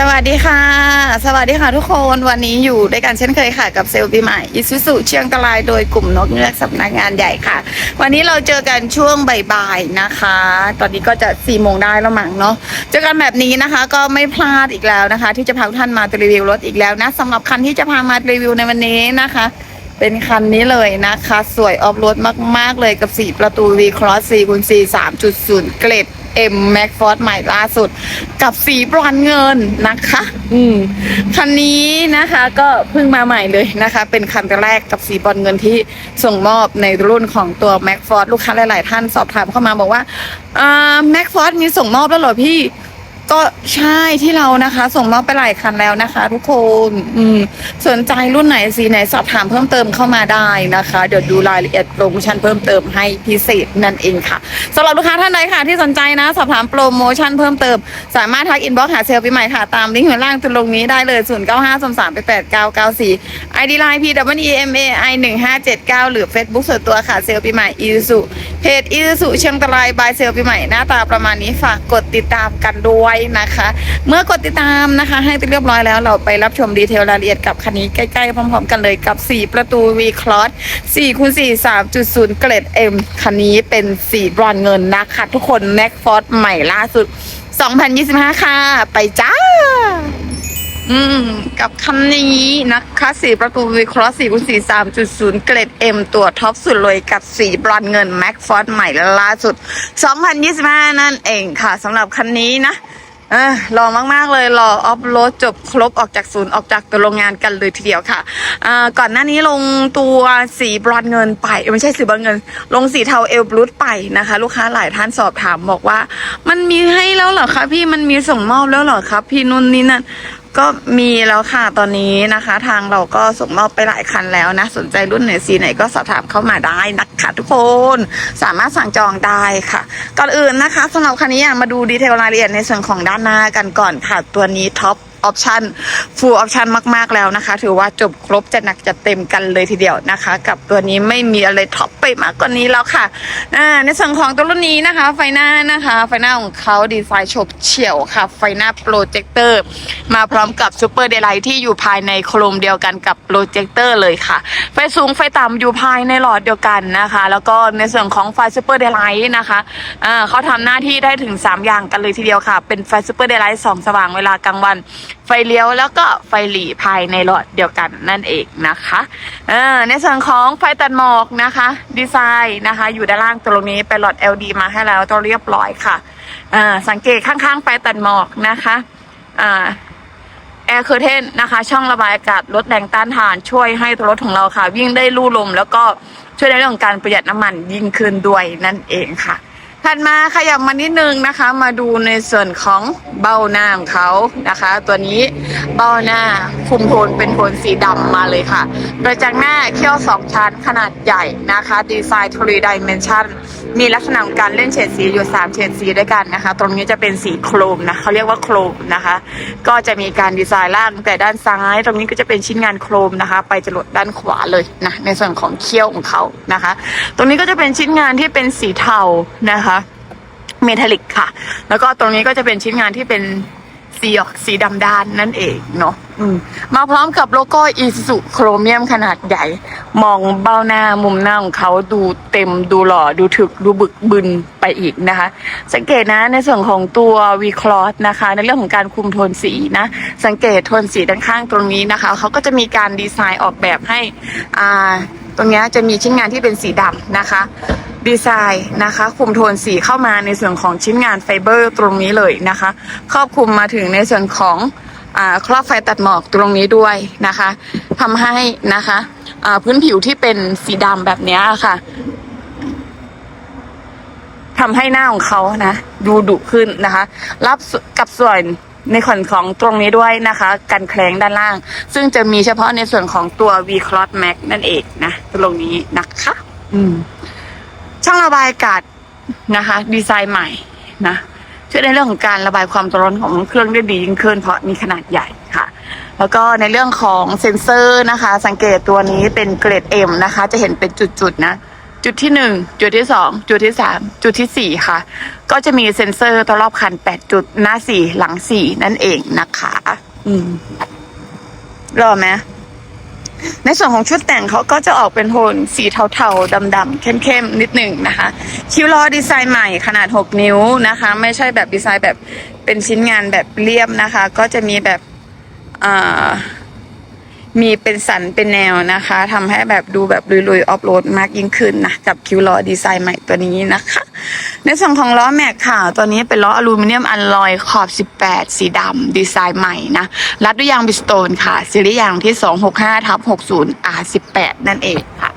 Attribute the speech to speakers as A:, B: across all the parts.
A: สวัสดีค่ะ สวัสดีค่ะทุกคนวันนี้อยู่ด้วยกันเช่นเคยค่ะ กับเซลล์ปีใหม่อิสุสุเชียงตรายโดยกลุ่มนกเงือกสำนักงานใหญ่ค่ะ วันนี้เราเจอกันช่วงบ่ายๆนะคะ ตอนนี้ก็จะ4ี่โมงได้แล้วมั้งเนาะเจอกันแบบนี้นะคะก็ไม่พลาดอีกแล้วนะคะ ที่จะพาทุกท่านมารีวิวรถอีกแล้วนะสำหรับคันที่จะพามารีวิวในวันนี้นะคะ เป็นคันนี้เลยนะคะ สวยออฟโรดมากๆเลยกับ 4 ประตู V Cross 4คูณ4 3.0 เกรด M Max Force ใหม่ล่าสุด กับสีบรอนซ์เงินนะคะ อืมคันนี้นะคะก็เพิ่งมาใหม่เลยนะคะ เป็นคันแรกกับสีบรอนซ์เงินที่ส่งมอบในรุ่นของตัว Max Force ลูกค้าหลาย ๆ ท่านสอบถามเข้ามาบอกว่าอ่า Max Force มีส่งมอบแล้วเหรอพี่ ก็ใช่ที่เรานะคะ ส่งมอบไปหลายคันแล้วนะคะ ทุกคนอืมสนใจรุ่นไหนสีไหนสอบถามเพิ่มเติมเข้ามาได้นะคะ เดี๋ยวดูรายละเอียดโปรโมชั่นเพิ่มเติมให้พิเศษนั่นเองค่ะสำหรับลูกค้าท่านใดค่ะ ที่สนใจนะ สอบถามโปรโมชั่นเพิ่มเติม สามารถทักอินบ็อกซ์หาเซลล์ปีใหม่ค่ะ ตามลิงก์ข้างล่างตรงนี้ได้เลย0 9 5 3 3 8 8 9 9 4 ID Line P W E M A I 1 5 7 9 หรือ Facebook ส่วนตัวค่ะเซลล์ปีใหม่อีสุเพจอีสุเชียงตรายบายเซลล์ปีใหม่หน้าตาประมาณนี้ฝากกดติดตามกันด้วยนะคะ เมื่อกดติดตามนะคะ ให้เรียบร้อยแล้วเราไปรับชมดีเทลรายละเอียดกับคันนี้ใกล้ๆ พร้อมๆ กันเลยกับ 4 ประตู V Cross 4คูณ4 3.0 เกรด M คันนี้เป็นสีบรอนซ์เงินนะคะทุกคน Max Force ใหม่ล่าสุด 2025 ค่ะ ไปจ้าอืมกับคันนี้นะคะสีประตู V Cross 4คูณ4 3.0เกรด M ตัวท็อปสุดเลยกับสีบรอนซ์เงิน Max Force ใหม่ล่าสุด 2025 นั่นเองค่ะสำหรับคันนี้นะ อะรอมาก ๆ เลยรอออฟโรดจบครบออกจากศูนย์ออกจากโรงงานกันเลยทีเดียวค่ะอ่าก่อนหน้านี้ลงตัวสีบรอนเงินไปไม่ใช่สีบรอนเงิน ลงสีเทาเอลบลูไปนะคะ ลูกค้าหลายท่านสอบถามบอกว่า มันมีให้แล้วเหรอคะพี่มันมีส่งมอบแล้วเหรอครับ พี่นุ่นนี่นั่น ก็มีแล้วค่ะตอนนี้นะคะ ทางเราก็ส่งมอบไปหลายคันแล้วนะ สนใจรุ่นไหนสีไหนก็สอบถามเข้ามาได้นะคะทุกคน สามารถสั่งจองได้ค่ะ ก่อนอื่นนะคะสำหรับคันนี้มาดูดีเทลรายละเอียดในส่วนของด้านหน้ากันก่อนค่ะ ตัวนี้ท็อป ออปชันฟูลออปชันมาก ๆ แล้วนะคะ ถือว่าจบครบจะหนักจะเต็มกันเลยทีเดียวนะคะ กับตัวนี้ไม่มีอะไรท็อปไปมากกว่านี้แล้วค่ะอ่าในส่วนของตัวรุ่นนี้นะคะ ไฟหน้านะคะ ไฟหน้าของเขาดีไซน์โฉบเฉี่ยวค่ะ ไฟหน้าโปรเจคเตอร์มาพร้อมกับซูเปอร์เดลไลท์ที่อยู่ภายในโครมเดียวกันกับโปรเจคเตอร์เลยค่ะ ไฟสูงไฟต่ำอยู่ภายในหลอดเดียวกันนะคะ แล้วก็ในส่วนของไฟซูเปอร์เดลไลท์นะคะอ่าเขาทำหน้าที่ได้ถึง 3 อย่างกันเลยทีเดียวค่ะ เป็นไฟซูเปอร์เดลไลท์สองสว่างเวลากลางวันไฟเลี้ยวแล้วก็ไฟหลีภายในหลอดเดียวกันนั่นเองนะคะเออในส่วนของไฟตัดหมอกนะคะ ดีไซน์นะคะ อยู่ด้านล่างตรงนี้เป็นหลอด LED มาให้แล้วตัวเรียบร้อยค่ะอ่าสังเกตข้างๆไฟตัดหมอกนะคะอ่าแอร์เคอร์เทนนะคะ ช่องระบายอากาศลดแรงต้านทาน ช่วยให้รถของเราค่ะ วิ่งได้ลู่ลม แล้วก็ช่วยในเรื่องของการประหยัดน้ำมันยิ่งขึ้นด้วยนั่นเองค่ะ ถัดมาขยับมานิดนึงนะคะ มาดูในส่วนของเบ้าหน้าของเขานะคะ ตัวนี้เบ้าหน้า คุมโทนเป็นโทนสีดำมาเลยค่ะ โดยจากหน้าเขี้ยวสองชั้นขนาดใหญ่นะคะ ดีไซน์ทรีดิเมนชันมีลักษณะการเล่นเฉดสีอยู่ 3 เฉดสีด้วยกันนะคะ ตรงนี้จะเป็นสีโครมนะเขาเรียกว่าโครมนะคะ ก็จะมีการดีไซน์ล่างแต่ด้านซ้าย ตรงนี้ก็จะเป็นชิ้นงานโครมนะคะ ไปจรดด้านขวาเลยนะในส่วนของเขี้ยวของเขานะคะ ตรงนี้ก็จะเป็นชิ้นงานที่เป็นสีเทานะคะเมทัลลิกค่ะ แล้วก็ตรงนี้ก็จะเป็นชิ้นงานที่เป็น สีออกสีดำด้านนั่นเองเนาะอืมมาพร้อมกับโลโก้อีซูโครเมียมขนาดใหญ่ มองเบ้าหน้ามุมหน้าของเขาดูเต็มดูหล่อดูถึกดูบึกบึนไปอีกนะคะ สังเกตนะในส่วนของตัววีคลอสนะคะ ในเรื่องของการคุมโทนสีนะ สังเกตโทนสีด้านข้างตรงนี้นะคะ เขาก็จะมีการดีไซน์ออกแบบให้อ่า ตรงนี้จะมีชิ้นงานที่เป็นสีดำนะคะ ดีไซน์นะคะคุมโทนสีเข้ามาในส่วนของชิ้นงานไฟเบอร์ตรงนี้เลยนะคะ ครอบคลุมมาถึงในส่วนของอครอบไฟตัดหมอกตรงนี้ด้วยนะคะทำให้นะคะพื้นผิวที่เป็นสีดำแบบนี้ค่ะทำให้หน้าของเขานะ ดูดุขึ้นนะคะ รับกับส่วน ในส่วนของตรงนี้ด้วยนะคะ กันแคลงด้านล่าง ซึ่งจะมีเฉพาะในส่วนของตัว V Cross Max นั่นเองนะตรงนี้นะคะ อืม ช่องระบายอากาศนะคะ ดีไซน์ใหม่นะช่วยในเรื่องของการระบายความร้อนของเครื่องได้ดียิ่งขึ้นเพราะมีขนาดใหญ่ค่ะ แล้วก็ในเรื่องของเซ็นเซอร์นะคะ สังเกตตัวนี้เป็นเกรด M นะคะ จะเห็นเป็นจุดๆนะ จุดที่หนึ่งจุดที่สองจุดที่สามจุดที่สี่ค่ะ ก็จะมีเซ็นเซอร์ตัวรอบคันแปดจุดหน้าสี่หลังสี่นั่นเองนะคะ อืมรอไหมในส่วนของชุดแต่งเขาก็จะออกเป็นโทนสีเทาๆดำๆเข้มๆนิดหนึ่งนะคะ คิวล้อดีไซน์ใหม่ขนาด 6 นิ้วนะคะ ไม่ใช่แบบดีไซน์แบบเป็นชิ้นงานแบบเรียบนะคะ ก็จะมีแบบอ่า มีเป็นสันเป็นแนวนะคะทำให้แบบดูแบบลุยๆออฟโรดมากยิ่งขึ้นนะกับคิวล้อดีไซน์ใหม่ตัวนี้นะคะ ในส่วนของล้อแม็กค่ะตัวนี้เป็นล้ออลูมิเนียมอัลลอยขอบ 18 สีดำดีไซน์ใหม่นะรัดด้วยยางบิสโตนค่ะซีรีส์ยางที่ 265ทับ60 R18 นั่นเองค่ะ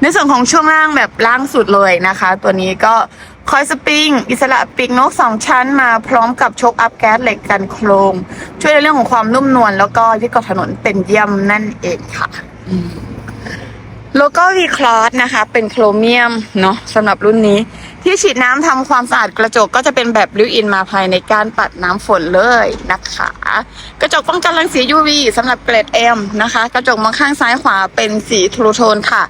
A: ในส่วนของช่วงล่างแบบล่างสุดเลยนะคะ ตัวนี้ก็ คอยสปริง อิสระปีกนกสองชั้นมาพร้อมกับชกอัพแก๊สเหล็กกันโครง ช่วยในเรื่องของความนุ่มนวลแล้วก็ที่เกาะถนนเป็นเยี่ยมนั่นเองค่ะโลโก้วีคลอสนะคะ เป็นโครเมียมเนาะสำหรับรุ่นนี้ที่ฉีดน้ำทำความสะอาดกระจกก็จะเป็นแบบลิวอินมาภายในการปัดน้ำฝนเลยนะคะ กระจกป้องกันรังสี UV สำหรับเกรด M นะคะ กระจกมองข้างซ้ายขวาเป็นสีทรูโทนค่ะ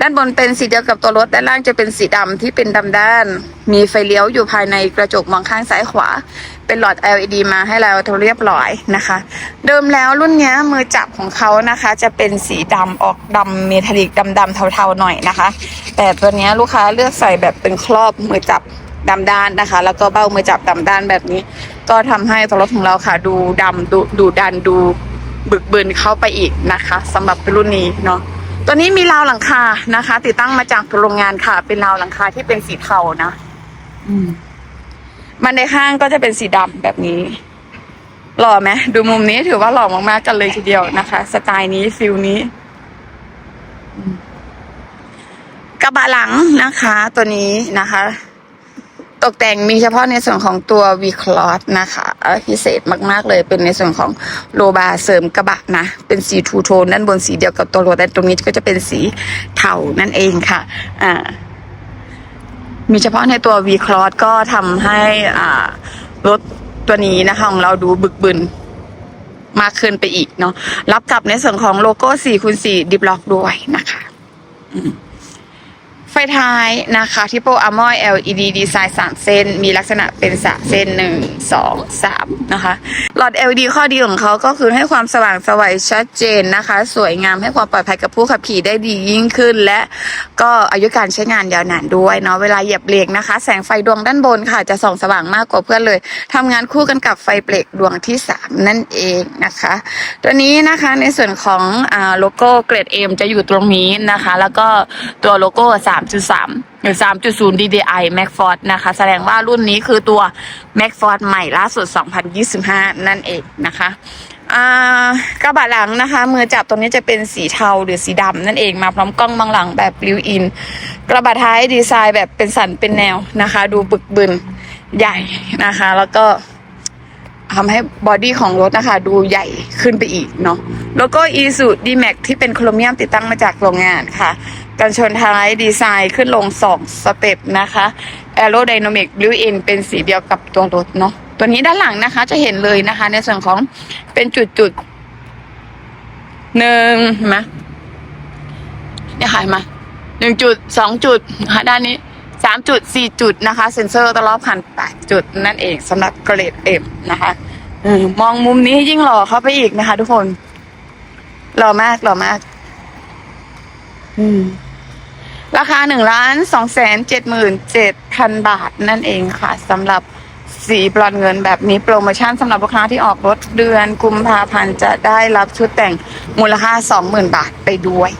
A: ด้านบนเป็นสีเดียวกับตัวรถ ด้านล่างจะเป็นสีดำที่เป็นดำด้าน มีไฟเลี้ยวอยู่ภายในกระจกมองข้างซ้ายขวา เป็นหลอด LED มาให้เราเรียบร้อยนะคะ เดิมแล้วรุ่นนี้มือจับของเขานะคะ จะเป็นสีดำออกดำเมทัลลิกดำดำๆเทาๆหน่อยนะคะ แต่ตัวนี้ลูกค้าเลือกใส่แบบเป็นครอบมือจับดำด้านนะคะ แล้วก็เบ้ามือจับดำด้านแบบนี้ ก็ทำให้ตัวรถของเราค่ะ ดูดำดูดูดันดูบึกบึนเข้าไปอีกนะคะสำหรับรุ่นนี้เนาะตัวนี้มีราวหลังคานะคะ ติดตั้งมาจากโรงงานค่ะ เป็นราวหลังคาที่เป็นสีเทานะ อืมมันในข้างก็จะเป็นสีดำแบบนี้ หล่อไหมดูมุมนี้ถือว่าหล่อมากๆกันเลยทีเดียวนะคะ สไตล์นี้ฟิลนี้อืม กระบะหลังนะคะ ตัวนี้นะคะ ตกแต่งมีเฉพาะในส่วนของตัว V c l o t นะคะพิเศษมากๆเลยเป็นในส่วนของโลบาเสริมกระบะนะ เป็นสีทูโทนด้านบนสีเดียวกับตัวรถแต่ตรงนี้ก็จะเป็นสีเทานั่นเองค่ะ อ่า มีเฉพาะในตัว V c l o s ก็ทำให้อ่ารถตัวนี้นะคะของเราดูบึกบึนมากขึ้นไปอีกเนาะรับกับในส่วนของโลโก้4คูณ4ดิบล็อกด้วยนะคะ อืม ไฟท้ายนะคะที่โปรอามอย LED ดีไซน์3เส้น มีลักษณะเป็นสามเส้น1 2 3นะคะ หลอด LED ข้อดีของเขาก็คือให้ความสว่างสวัยชัดเจนนะคะ สวยงามให้ความปลอดภัยกับผู้ขับขี่ได้ดียิ่งขึ้น และก็อายุการใช้งานยาวนานด้วยเนาะเวลาเหยียบเบรกนะคะ แสงไฟดวงด้านบนค่ะ จะส่องสว่างมากกว่าเพื่อนเลยทำงานคู่กันกับไฟเบรกดวงที่ 3 นั่นเองนะคะ ตัวนี้นะคะในส่วนของอโลโก้เกรด M จะอยู่ตรงนี้นะคะ แล้วก็ตัวโลโก้3.3 หรือ 3.0 DDI Max Force นะคะ แสดงว่ารุ่นนี้คือตัว Max Force ใหม่ล่าสุด 2025 นั่นเองนะคะกระบะหลังนะคะ มือจับตรงนี้จะเป็นสีเทาหรือสีดำนั่นเองมาพร้อมกล้องบางหลังแบบริวอิน กระบะท้ายดีไซน์แบบเป็นสันเป็นแนวนะคะ ดูบึกบึนใหญ่นะคะ แล้วก็ทำให้บอดี้ของรถนะคะ ดูใหญ่ขึ้นไปอีกเนาะโลโก้ e s u d m a x ที่เป็นโครเมียมติดตั้งมาจากโรงงานค่ะ กันชนท้ายดีไซน์ขึ้นลงสองสเต็ปนะคะ Aerodynamic Built In เป็นสีเดียวกับตัวรถเนาะตัวนี้ด้านหลังนะคะ จะเห็นเลยนะคะ ในส่วนของเป็นจุดจุดหนึ่งเห็นไหมเนี่ยค่ะเห็นไหมาหนึ่งจุดสองจุดนะคะด้านนี้สามจุดสี่จุดนะคะ เซ็นเซอร์ตลอดพันแปดจุดนั่นเองสำหรับเกรดเอ็มนะคะออมองมุมนี้ยิ่งหล่อเข้าไปอีกนะคะ ทุกคนหล่อมากหล่อมาก อืม ราคาหนึ่งล้านสองแสนเจ็ดหมื่นเจ็ดพันบาทนั่นเองค่ะสำหรับสีบรอนเงินแบบนี้โปรโมชั่นสำหรับลูกค้าที่ออกรถเดือนกุมภาพันธ์จะได้รับชุดแต่งมูลค่าสองหมื่นบาทไปด้วย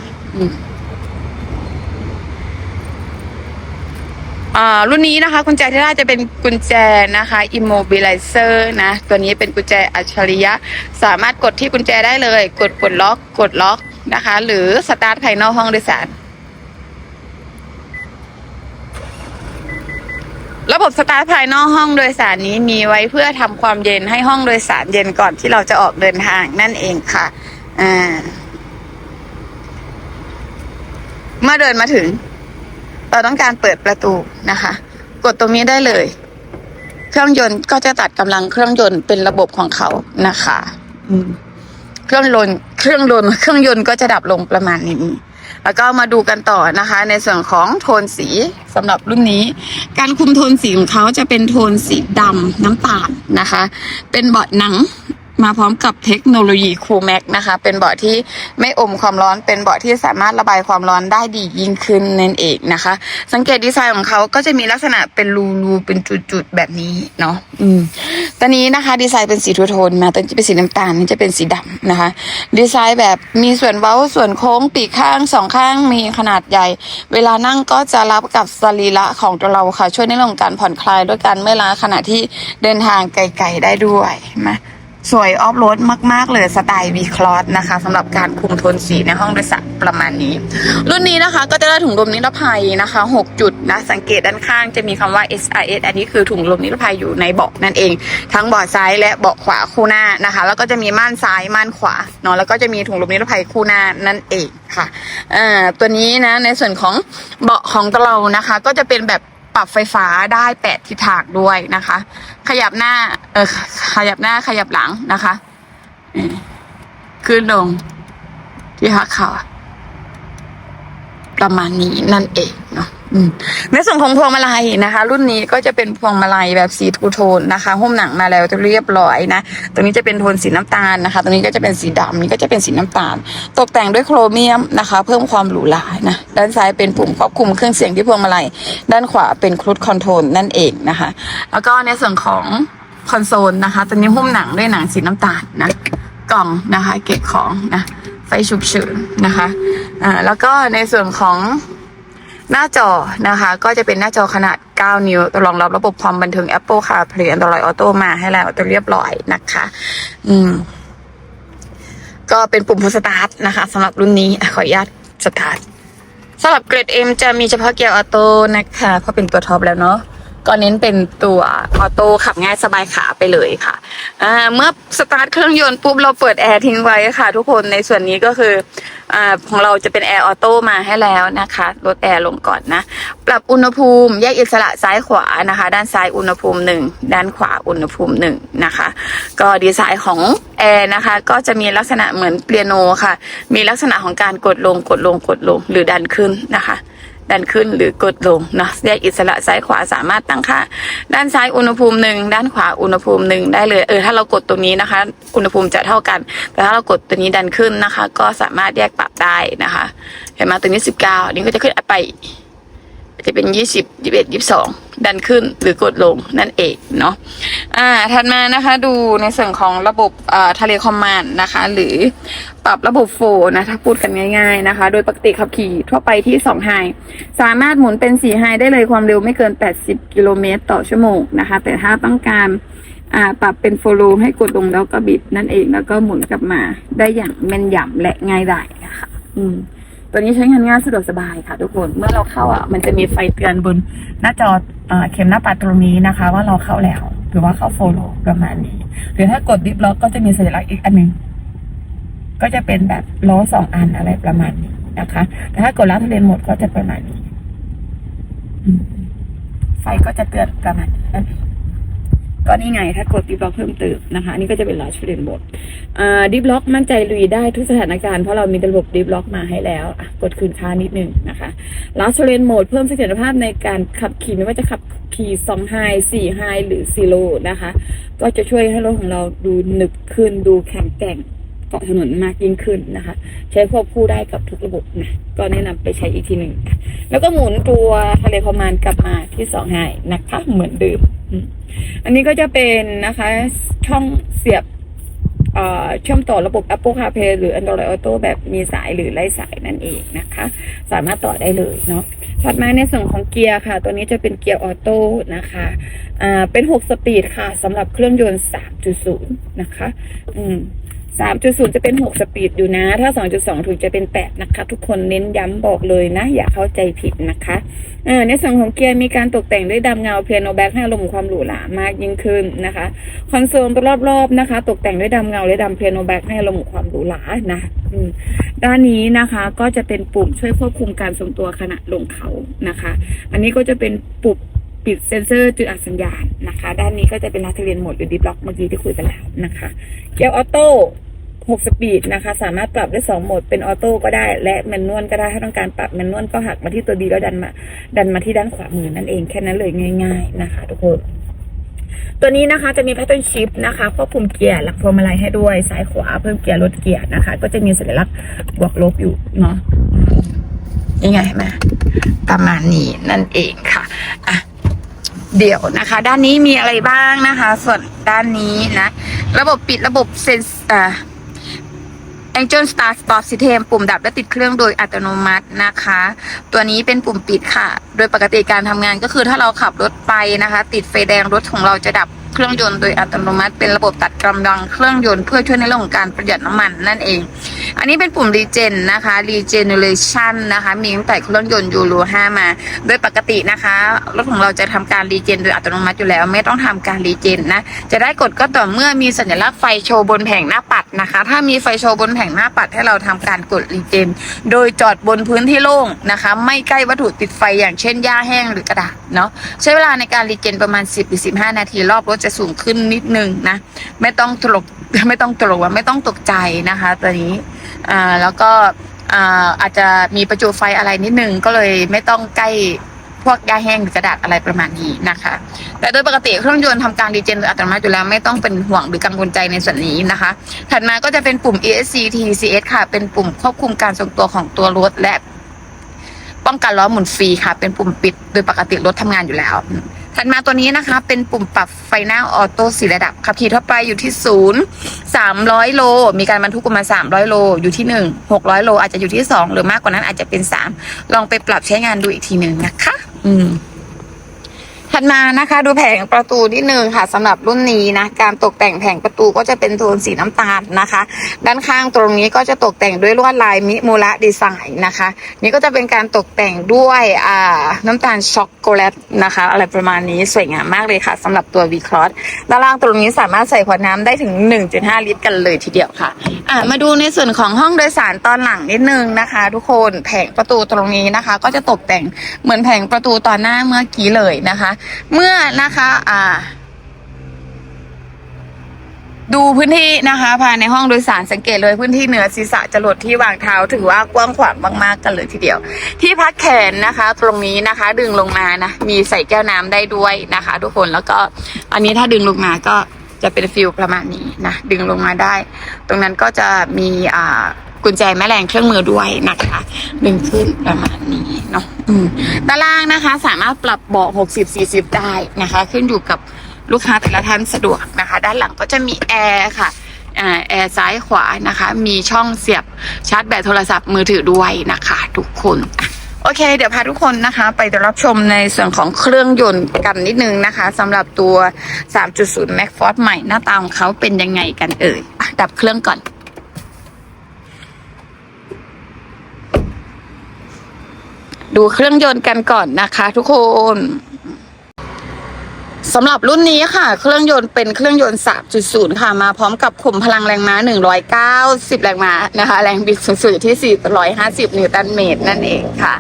A: อ่ารุ่นนี้นะคะ กุญแจที่ได้จะเป็นกุญแจนะคะ immobilizer นะ ตัวนี้เป็นกุญแจอัจฉริยะ สามารถกดที่กุญแจได้เลย กดปลดล็อก กดล็อกนะคะ หรือสตาร์ทภายนอกห้องโดยสาร ระบบสตาร์ทภายนอกห้องโดยสารนี้มีไว้เพื่อทำความเย็นให้ห้องโดยสารเย็นก่อนที่เราจะออกเดินทางนั่นเองค่ะอ่าเมื่อเดินมาถึง เราต้องการเปิดประตูนะคะ กดตรงนี้ได้เลย เครื่องยนต์ก็จะตัดกำลังเครื่องยนต์เป็นระบบของเขานะคะ อืมเครื่องยนต์เครื่องยนต์เครื่องยนต์ก็จะดับลงประมาณนี้ แล้วก็มาดูกันต่อนะคะ ในส่วนของโทนสีสำหรับรุ่นนี้ การคุมโทนสีของเขาจะเป็นโทนสีดำน้ำตาลนะคะ เป็นบอดหนัง มาพร้อมกับเทคโนโลยีคูแม็กนะคะ เป็นเบาะที่ไม่อมความร้อน เป็นเบาะที่สามารถระบายความร้อนได้ดียิ่งขึ้นนั่นเองนะคะ สังเกตดีไซน์ของเขาก็จะมีลักษณะเป็นรูๆเป็นจุดๆแบบนี้เนาะอืมตอนนี้นะคะดีไซน์เป็นสีทูโทนมาตอนนี้เป็นสีน้ำตาลนี่จะเป็นสีดำนะคะ ดีไซน์แบบมีส่วนเว้าส่วนโค้งปีกข้างสองข้างมีขนาดใหญ่ เวลานั่งก็จะรับกับสรีระของตัวเราค่ะช่วยในเรื่องการผ่อนคลายด้วยการเมื่อล้าขณะที่เดินทางไกลๆได้ด้วยเห็นไหม สวยออฟโรดมาก ๆ เลยสไตล์วีคลอสนะคะสำหรับการคุมโทนสีในห้องโดยสารประมาณนี้ รุ่นนี้นะคะก็จะได้ถุงลมนิรภัยนะคะ 6 จุดนะ สังเกตด้านข้างจะมีคำว่า SRS อันนี้คือถุงลมนิรภัยอยู่ในเบาะนั่นเอง ทั้งเบาะซ้ายและเบาะขวาคู่หน้านะคะ แล้วก็จะมีม่านซ้ายม่านขวาเนาะแล้วก็จะมีถุงลมนิรภัยคู่หน้านั่นเองค่ะอ่าตัวนี้นะในส่วนของเบาะของเรานะคะ ก็จะเป็นแบบ ปรับไฟฟ้าได้แปดทิศทางด้วยนะคะ ขยับหน้า เออขยับหน้าขยับหลังนะคะขึ้นลงที่หักเข่าประมาณนี้นั่นเองเนาะ ในส่วนของพวงมาลัยนะคะ รุ่นนี้ก็จะเป็นพวงมาลัยแบบสีทูโทนนะคะหุ้มหนังมาแล้วเรียบร้อยนะตรงนี้จะเป็นโทนสีน้ำตาลนะคะ ตรงนี้ก็จะเป็นสีดำนี่ก็จะเป็นสีน้ำตาล ตกแต่งด้วยโครเมียมนะคะ เพิ่มความหรูหรานะด้านซ้ายเป็นปุ่มควบคุมเครื่องเสียงที่พวงมาลัย ด้านขวาเป็นครูดคอนโทรลนั่นเองนะคะ แล้วก็ในส่วนของคอนโซลนะคะตรงนี้หุ้มหนังด้วยหนังสีน้ำตาลนะกล่องนะคะ เก็บของนะไฟฉุกเฉินนะคะอ่าแล้วก็ในส่วนของ หน้าจอนะคะ ก็จะเป็นหน้าจอขนาด 9 นิ้วรองรับระบบความบันเทิง Apple CarPlay Android Auto มาให้แล้วตัวเรียบร้อยนะคะ อืม ก็เป็นปุ่มพุสตาร์ทนะคะสำหรับรุ่นนี้ขออนุญาตสตาร์ทสำหรับเกรด M จะมีเฉพาะเกียร์ออโต้นะคะ เพราะเป็นตัวท็อปแล้วเนาะ ก็เน้นเป็นตัวออโต้ขับง่ายสบายขาไปเลยค่ะเมื่อสตาร์ทเครื่องยนต์ปุ๊บเราเปิดแอร์ทิ้งไว้ค่ะ ทุกคนในส่วนนี้ก็คืออของเราจะเป็นแอร์ออโต้มาให้แล้วนะคะลดแอร์ลงก่อนนะ ปรับอุณหภูมิแยกอิสระซ้ายขวานะคะ ด้านซ้ายอุณหภูมิหนึ่งด้านขวาอุณหภูมิหนึ่งนะคะ ก็ดีไซน์ของแอร์นะคะ ก็จะมีลักษณะเหมือนเปียโนค่ะ มีลักษณะของการกดลงกดลงกดลงหรือดันขึ้นนะคะ ดันขึ้นหรือกดลงเนาะแยกอิสระซ้ายขวาสามารถตั้งค่า ด้านซ้ายอุณหภูมิหนึ่งด้านขวาอุณหภูมิหนึ่งได้เลยเออถ้าเรากดตรงนี้นะคะ อุณหภูมิจะเท่ากัน แต่ถ้าเรากดตัวนี้ดันขึ้นนะคะ ก็สามารถแยกปรับได้นะคะ เห็นมาตัวนี้สิบเก้านี่ก็จะขึ้นไป จะเป็นยี่สิบยี่สิบเอ็ดยี่สิบสองดันขึ้นหรือกดลงนั่นเองเนาะอ่าถัดมานะคะดูในส่วนของระบบอ่าทะเลคอมมานนะคะ หรือปรับระบบโฟนะถ้าพูดกันง่ายๆนะคะ โดยปกติขับขี่ทั่วไปที่2ไฮสามารถหมุนเป็น4ไฮได้เลยความเร็วไม่เกิน 80 กิโลเมตรต่อชั่วโมงนะคะ แต่ถ้าต้องการอ่าปรับเป็นโฟล์ให้กดลงแล้วก็บิดนั่นเองแล้วก็หมุนกลับมาได้อย่างแม่นยำและง่ายดายนะคะ อืม ตัวนี้ใช้งานง่ายสะดวกสบายค่ะ ทุกคน เมื่อเราเข้าอะมันจะมีไฟเตือนบนหน้าจอเอ่อเข็มหน้าปัดตรงนี้นะคะ ว่าเราเข้าแล้ว หรือว่าเข้าโฟโลประมาณนี้ หรือถ้ากดดิฟล็อกก็จะมีสัญลักษณ์อีกอันหนึ่งก็จะเป็นแบบล้อสองอันอะไรประมาณนี้นะคะ แต่ถ้ากดลัดทะเลนหมดก็จะประมาณนี้ไฟก็จะเตือนประมาณนี้น ก็นี่ไงถ้ากดดิบล็อกเพิ่มเติมนะคะอันนี่ก็จะเป็นลาชเรียนหมดดิบล็อกมั่นใจลุยได้ทุกสถานการณ์เพราะเรามีระบบดิบล็อกมาให้แล้วกดคืนค่านิดนึงนะคะลาชเ r นโหมดเพิ่มเสถียรภาพในการขับขี่ไม่ว่าจะขับขี่สองไฮสี่ไฮหรือซีโร่นะคะ ก็จะช่วยให้รถของเราดูหนึบขึ้นดูแข็งแกร่งาะถนนมากยิ่งขึ้นนะคะ ใช้ควบคู่ได้กับทุกระบบนะก็แนะนำไปใช้อีกทีหนึ่งแล้วก็หมุนตัวทะเลพมานกลับมาที่สองไฮนะคะเหมือนเดิมอันนี้ก็จะเป็นนะคะช่องเสียบเชื่อมต่อระบบ Apple CarPlay หรือ Android Auto แบบมีสายหรือไร้สายนั่นเองนะคะ สามารถต่อได้เลยเนาะถัดมาในส่วนของเกียร์ค่ะ ตัวนี้จะเป็นเกียร์ออโต้นะคะเป็น 6 สปีดค่ะสำหรับเครื่องยนต์ 3.0 นะคะ อืม 3.0 จะเป็น 6 สปีดอยู่นะ ถ้า 2.2 ถึงจะเป็น 8 นะคะ ทุกคนเน้นย้ำบอกเลยนะ อย่าเข้าใจผิดนะคะเออในส่วนของเกียร์มีการตกแต่งด้วยดำเงาเพียโนแบ็กให้อารมณ์ความหรูหรามากยิ่งขึ้นนะคะ คอนโซลรอบๆนะคะ ตกแต่งด้วยดำเงาและดำเพียโนแบ็กให้อารมณ์ความหรูหรานะอืด้านนี้นะคะก็จะเป็นปุ่มช่วยควบคุมการทรงตัวขณะลงเขานะคะ อันนี้ก็จะเป็นปุ่มปิดเซ็นเซอร์จุดอัดสัญญาณนะคะ ด้านนี้ก็จะเป็นลัทเรียนโหมดหรือดิฟล็อกเมื่อกี้ที่คุยไปแล้วนะคะ เกียร์ออโต้ 6สปีดนะคะ สามารถปรับได้ 2 โหมด เป็นออโต้ก็ได้ และแมนนวลก็ได้ ถ้าต้องการปรับแมนนวลก็หักมาที่ตัวดีแล้วดันมา ดันมาที่ด้านขวามือนั่นเอง แค่นั้นเลยง่าย ๆ นะคะ ทุกคน ตัวนี้นะคะจะมีแพทเทิร์นชิปนะคะควบคุมเกียร์หลักพวงมาลัยให้ด้วยซ้ายขวาเพิ่มเกียร์ลดเกียร์นะคะ ก็จะมีสัญลักษณ์บวกลบอยู่เนาะอืมนี่ไงเห็นไหมประมาณนี้นั่นเองค่ะอะเดี๋ยวนะคะ ด้านนี้มีอะไรบ้างนะคะ ส่วนด้านนี้นะ ระบบปิดระบบเซนส์อ่า Angel Star Stop System ปุ่มดับและติดเครื่องโดยอัตโนมัตินะคะ ตัวนี้เป็นปุ่มปิดค่ะ โดยปกติการทำงานก็คือถ้าเราขับรถไปนะคะ ติดไฟแดงรถของเราจะดับ เครื่องยนต์โดยอัตโนมัติ เป็นระบบตัดกำลังเครื่องยนต์เพื่อช่วยในเรื่องของการประหยัดน้ำมันนั่นเอง อันนี้เป็นปุ่ม Regen นะคะ Regeneration นะคะ มีตั้งแต่เครื่องยนต์ยูโร5มา โดยปกตินะคะ รถของเราจะทำการ Regen โดยอัตโนมัติอยู่แล้ว ไม่ต้องทำการ Regen นะ จะได้กดก็ต่อเมื่อมีสัญลักษณ์ไฟโชว์บนแผงหน้าปัดนะคะ ถ้ามีไฟโชว์บนแผงหน้าปัดให้เราทำการกด Regen โดยจอดบนพื้นที่โล่งนะคะ ไม่ใกล้วัตถุติดไฟอย่างเช่นหญ้าแห้งหรือกระดาษเนาะ ใช้เวลาในการ Regen ประมาณ 10-15 นาทีรอบรถจะสูงขึ้นนิดนึงนะ ไม่ต้องตลกไม่ต้องตลกว่าไม่ต้องตกใจนะคะตัวนี้อ่าแล้วก็อ่าอาจจะมีประจุไฟอะไรนิดนึงก็เลยไม่ต้องใกล้พวกยาแห้งหรือกระดาษอะไรประมาณนี้นะคะ แต่โดยปกติเครื่องยนต์ทำการดีเจนอัตโนมัติอยู่แล้วไม่ต้องเป็นห่วงหรือกังวลใจในส่วนนี้นะคะ ถัดมาก็จะเป็นปุ่ม ESC TCS ค่ะ เป็นปุ่มควบคุมการทรงตัวของตัวรถและป้องกันล้อหมุนฟรีค่ะ เป็นปุ่มปิดโดยปกติรถทำงานอยู่แล้ว ถัดมาตัวนี้นะคะ เป็นปุ่มปรับไฟหน้าออโต้สีระดับขับขี่ทั่วไปอยู่ที่ศูนย์สามร้อยโล มีการบรรทุกประมาณสามร้อยโลอยู่ที่หนึ่งหกร้อยโลอาจจะอยู่ที่สองหรือมากกว่านั้นอาจจะเป็นสามลองไปปรับใช้งานดูอีกทีหนึ่งนะคะ อืม ถัดมานะคะ ดูแผงประตูนิดนึงค่ะสำหรับรุ่นนี้นะการตกแต่งแผงประตูก็จะเป็นโทนสีน้ำตาลนะคะ ด้านข้างตรงนี้ก็จะตกแต่งด้วยลวดลายมิมูระดีไซน์นะคะ นี่ก็จะเป็นการตกแต่งด้วยอ่าน้ำตาลช็อกโกแลตนะคะ อะไรประมาณนี้สวยงามมากเลยค่ะสำหรับตัว V Cross ด้านล่างตรงนี้สามารถใส่ขวดน้ำได้ถึง 1.5 ลิตร กันเลยทีเดียวค่ะอะมาดูในส่วนของห้องโดยสารตอนหลังนิดนึงนะคะ ทุกคนแผงประตูตรงนี้นะคะ ก็จะตกแต่งเหมือนแผงประตูตอนหน้าเมื่อกี้เลยนะคะเมื่อนะคะอ่า ดูพื้นที่นะคะภายในห้องโดยสารสังเกตเลยพื้นที่เหนือศีรษะจรดที่วางเท้าถือว่ากว้างขวางมากๆกันเลยทีเดียว ที่พักแขนนะคะ ตรงนี้นะคะ ดึงลงมานะมีใส่แก้วน้ำได้ด้วยนะคะ ทุกคนแล้วก็อันนี้ถ้าดึงลงมาก็จะเป็นฟิลประมาณนี้นะดึงลงมาได้ ตรงนั้นก็จะมีอ่า กุญแจแม่แรงเครื่องมือด้วยนะคะดึงขึ้นประมาณนี้เนาะอืมด้านล่างนะคะ สามารถปรับเบาะ60 40 ได้นะคะ ขึ้นอยู่กับลูกค้าแต่ละท่านสะดวกนะคะ ด้านหลังก็จะมีแอร์ค่ะแอร์ซ้ายขวานะคะ มีช่องเสียบชาร์จแบตโทรศัพท์มือถือด้วยนะคะ ทุกคนโอเค เดี๋ยวพาทุกคนนะคะ ไปรับชมในส่วนของเครื่องยนต์กันนิดนึงนะคะสำหรับตัว 3.0 Max Force ใหม่หน้าตาของเขาเป็นยังไงกันเอ่ยดับเครื่องก่อน ดูเครื่องยนต์กันก่อนนะคะทุกคน สำหรับรุ่นนี้ค่ะ เครื่องยนต์เป็นเครื่องยนต์ 3.0 ค่ะ มาพร้อมกับขุมพลังแรงม้า 190 แรงม้านะคะ แรงบิดสูงสุดที่ 450 นิวตันเมตรนั่นเองค่ะ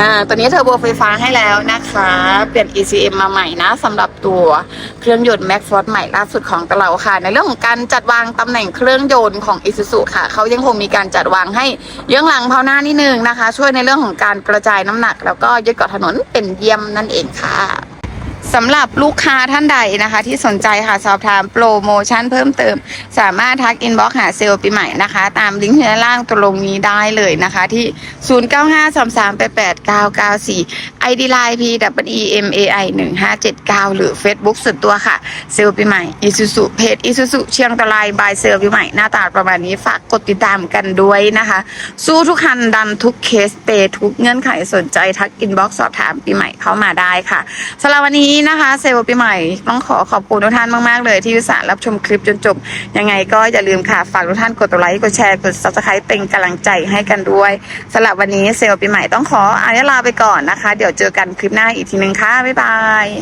A: อ่าตัวนี้เทอร์โบไฟฟ้าให้แล้วนะคะ เปลี่ยน ECM มาใหม่นะสำหรับตัวเครื่องยนต์ Max Force ใหม่ล่าสุดของตเราค่ะ ในเรื่องของการจัดวางตำแหน่งเครื่องยนต์ของ Isuzu ค่ะ เขายังคงมีการจัดวางให้เยื้องหลังเพาหน้านิดนึงนะคะ ช่วยในเรื่องของการกระจายน้ำหนัก แล้วก็ยึดเกาะถนนเป็นเยี่ยมนั่นเองค่ะ สำหรับลูกค้าท่านใดนะคะ ที่สนใจค่ะสอบถามโปรโมชั่นเพิ่มเติม สามารถทักอินบ็อกหาเซลล์ปีใหม่นะคะ ตามลิงก์ที่ด้านล่างตรงนี้ได้เลยนะคะ ที่ 0953388994 ID Line P W E M A I 1579 หรือ Facebook ส่วนตัวค่ะ เซลล์ปีใหม่อิซูซุเพจอิซูซุเชียงตะไลบายเซลล์ปีใหม่หน้าตาประมาณนี้ฝากกดติดตามกันด้วยนะคะ สู้ทุกคันดันทุกเคสเปย์ทุกเงื่อนไขสนใจทักอินบ็อกสอบถามปีใหม่เข้ามาได้ค่ะสำหรับวันนี้นะคะเซลล์ปีใหม่ ต้องขอขอบคุณทุกท่านมาก ๆ เลยที่อุตส่าห์รับชมคลิปจนจบ ยังไงก็อย่าลืมค่ะ ฝากทุกท่านกดไลค์กดแชร์กดซับสไครต์เป็นกำลังใจให้กันด้วยสำหรับวันนี้เซลล์ปีใหม่ต้องขออนุญาตลาไปก่อนนะคะ เดี๋ยวเจอกันคลิปหน้าอีกทีนึงค่ะบ๊ายบาย